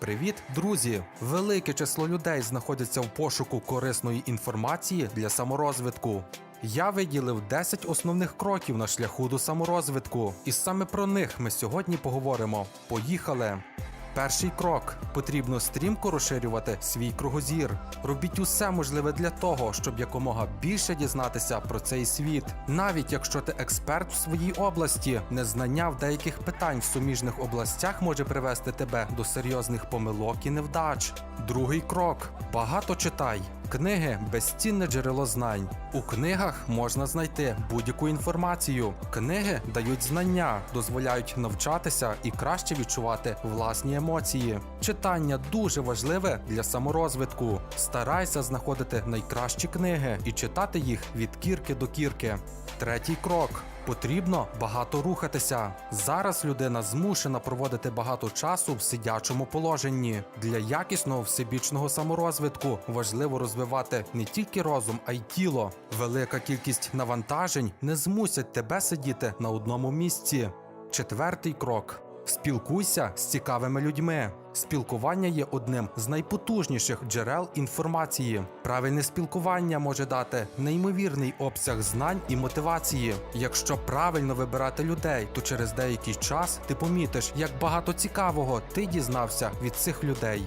Привіт, друзі! Велике число людей знаходяться в пошуку корисної інформації для саморозвитку. Я виділив 10 основних кроків на шляху до саморозвитку, і саме про них ми сьогодні поговоримо. Поїхали! Перший крок потрібно стрімко розширювати свій кругозір. Робіть усе можливе для того, щоб якомога більше дізнатися про цей світ. Навіть якщо ти експерт в своїй області, незнання в деяких питань в суміжних областях може привести тебе до серйозних помилок і невдач. Другий крок багато читай. Книги безцінне джерело знань. У книгах можна знайти будь-яку інформацію. Книги дають знання, дозволяють навчатися і краще відчувати власні емоції. Читання дуже важливе для саморозвитку. Старайся знаходити найкращі книги і читати їх від кірки до кірки. Третій крок. Потрібно багато рухатися. Зараз людина змушена проводити багато часу в сидячому положенні. Для якісного всебічного саморозвитку важливо розвивати не тільки розум, а й тіло. Велика кількість навантажень не змусять тебе сидіти на одному місці. Четвертий крок. Спілкуйся з цікавими людьми. Спілкування є одним з найпотужніших джерел інформації. Правильне спілкування може дати неймовірний обсяг знань і мотивації. Якщо правильно вибирати людей, то через деякий час ти помітиш, як багато цікавого ти дізнався від цих людей.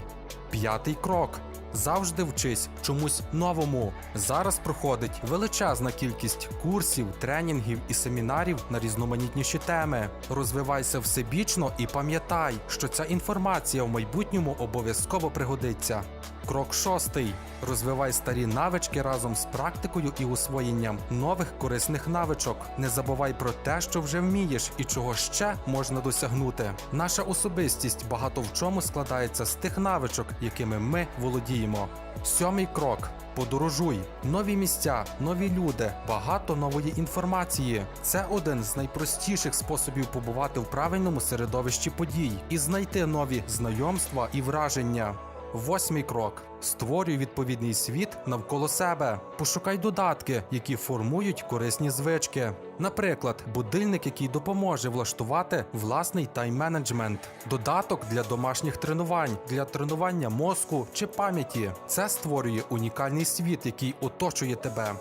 П'ятий крок. Завжди вчись чомусь новому. Зараз проходить величезна кількість курсів, тренінгів і семінарів на різноманітніші теми. Розвивайся всебічно і пам'ятай, що ця інформація в майбутньому обов'язково пригодиться. Крок шостий. Розвивай старі навички разом з практикою і освоєнням нових корисних навичок. Не забувай про те, що вже вмієш і чого ще можна досягнути. Наша особистість багато в чому складається з тих навичок, якими ми володіємо. Сьомий крок. Подорожуй, нові місця, нові люди, багато нової інформації. Це один з найпростіших способів побувати в правильному середовищі подій і знайти нові знайомства і враження. Восьмий крок: створюй відповідний світ навколо себе. Пошукай додатки, які формують корисні звички. Наприклад, будильник, який допоможе влаштувати власний тайм-менеджмент, додаток для домашніх тренувань, для тренування мозку чи пам'яті. Це створює унікальний світ, який оточує тебе.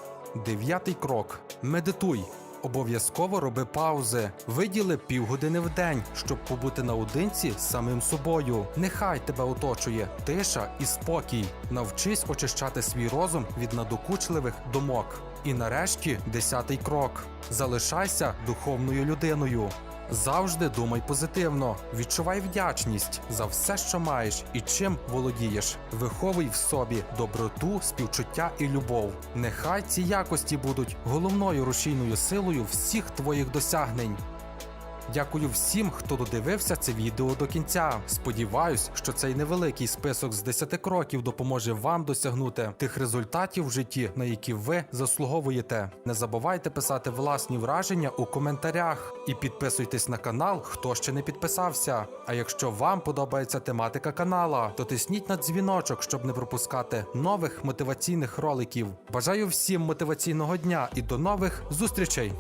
Дев'ятий крок: медитуй. Обов'язково роби паузи, виділи півгодини в день, щоб побути наодинці з самим собою. Нехай тебе оточує тиша і спокій. Навчись очищати свій розум від надокучливих думок. І нарешті десятий крок: залишайся духовною людиною. Завжди думай позитивно, відчувай вдячність за все, що маєш і чим володієш. Виховуй в собі доброту, співчуття і любов. Нехай ці якості будуть головною рушійною силою всіх твоїх досягнень. Дякую всім, хто додивився це відео до кінця. Сподіваюсь, що цей невеликий список з 10 кроків допоможе вам досягнути тих результатів в житті, на які ви заслуговуєте. Не забувайте писати власні враження у коментарях і підписуйтесь на канал, хто ще не підписався. А якщо вам подобається тематика канала, то тисніть на дзвіночок, щоб не пропускати нових мотиваційних роликів. Бажаю всім мотиваційного дня і до нових зустрічей!